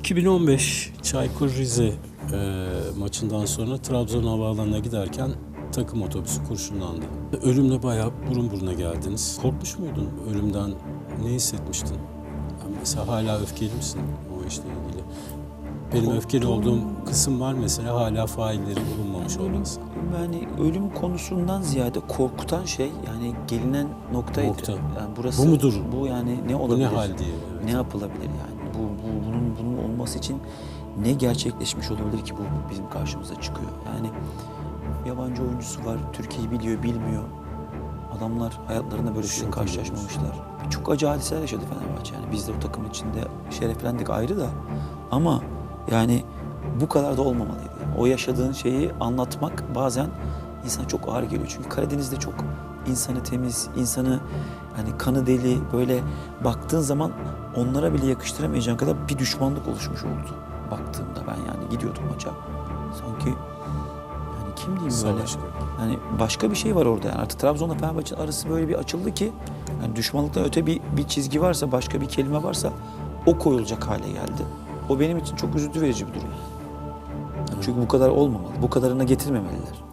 2015 Çaykur Rize e, maçından sonra Trabzon Havaalanı'na giderken takım otobüsü kurşunlandı. Ölümle bayağı burun buruna geldiniz. Korkmuş muydun ölümden? Ne hissetmiştin? Yani mesela hala öfkeli misin o işle ilgili? Benim öfkeli olduğum kısım var mesela hala failleri bulunmamış olması. Yani ölüm konusundan ziyade korkutan şey yani gelinen noktaydı. Nokta. Yani burası, Bu mudur? Bu yani ne Bu olabilir? ne hal diye. evet. Ne yapılabilir yani? Bu, bu bunun bunun olması için ne gerçekleşmiş olabilir ki bu bizim karşımıza çıkıyor? Yani yabancı oyuncusu var, Türkiye'yi biliyor, bilmiyor. Adamlar hayatlarında böyle bir şeyle karşılaşmamışlar. Çok acı hadiseler yaşadı Fenerbahçe. Yani biz de o takım içinde şereflendik ayrı da. Ama yani bu kadar da olmamalıydı. O yaşadığın şeyi anlatmak bazen insana çok ağır geliyor. Çünkü Karadeniz'de çok insanı temiz, insanı hani kanı deli böyle baktığın zaman onlara bile yakıştıramayacağın kadar bir düşmanlık oluşmuş oldu. Baktığımda ben yani gidiyordum maça. Sanki yani kim diyeyim böyle. Gibi. Yani başka bir şey var orada. Yani artık Trabzon'la Fenerbahçe arası böyle bir açıldı ki yani düşmanlıktan öte bir, bir çizgi varsa, başka bir kelime varsa o koyulacak hale geldi. O benim için çok üzüntü verici bir durum. Çünkü bu kadar olmamalı. Bu kadarına getirmemeliler.